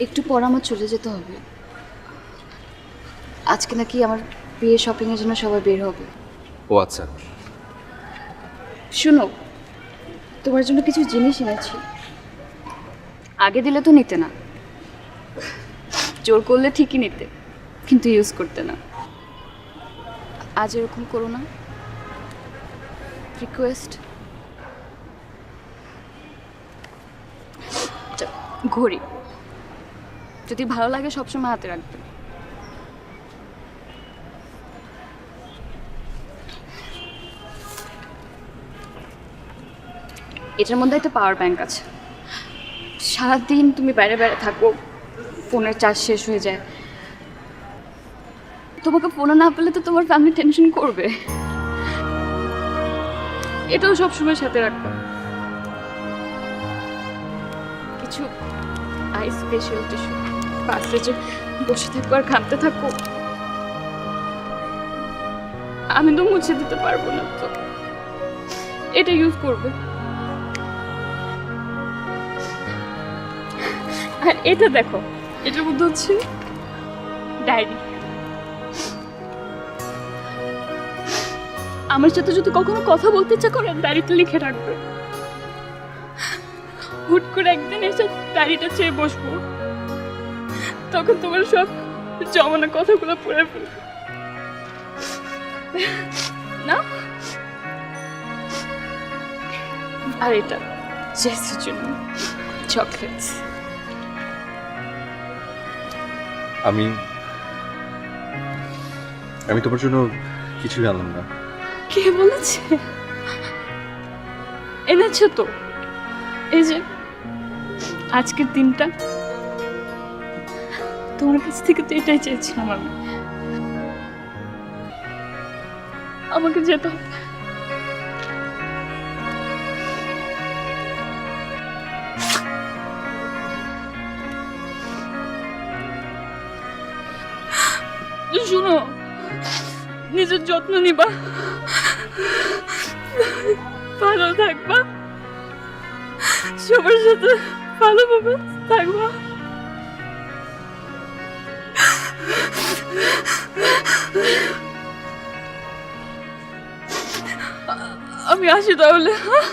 একটু পর আমার চলে যেতে হবে। আজকে নাকি আমার বিয়ে শপিংয়ের জন্য সবাই বের হবে। ও আচ্ছা। শুনো তোমার জন্য কিছু জিনিস এনেছি। আগে দিলে তো নিতে না। জোর করলে ঠিকই নিতে কিন্তু ইউজ করতে না। আজ এরকম করো না। রিকোয়েস্ট ঘড়ি। যদি ভালো লাগে, সবসময় হাতে রাখবে এটার মধ্যে একটা পাওয়ার ব্যাংক আছে। সারাদিন তুমি বাইরে বাইরে থাকো, ফোনের চার্জ শেষ হয়ে যায়। তোমাকে ফোনে না পেলে তো তোমার ফ্যামিলি টেনশন করবে। এটাও সবসময় সাথে রাখবে। কিছু আইস ফেশিয়াল টিস্যু বাসে যে বসে থাকব আর ঘামতে থাকব আমি তো মুছে দিতে পারব না তো। এটা ইউজ করবে। আর এটা দেখো এটার মধ্যে হচ্ছে ডায়েরি। আমার সাথে যদি কখনো কথা বলতে ইচ্ছা করে ডায়েরিতে লিখে রাখবে। হুট করে একদিন এসে ডায়েরিটা চেয়ে বসবো। তখন তোমার সব জমানো কথাগুলো পড়ে ফেলবে। না? আর এটা জেসের জন্য চকলেটস আমি আমি তোমার জন্য কিছু জানলাম না। কে বলেছে? এনেছো তো? এই যে আজকের দিনটা তোমার কাছ থেকে তো এটাই চেয়েছিলাম আমি। আমাকে যেতে হবে। শুনো, নিজের যত্ন নিবা। ভালো থাকবা। সবার সাথে ভালোভাবে থাকবা। আমি আসি তাহলে। হ্যাঁ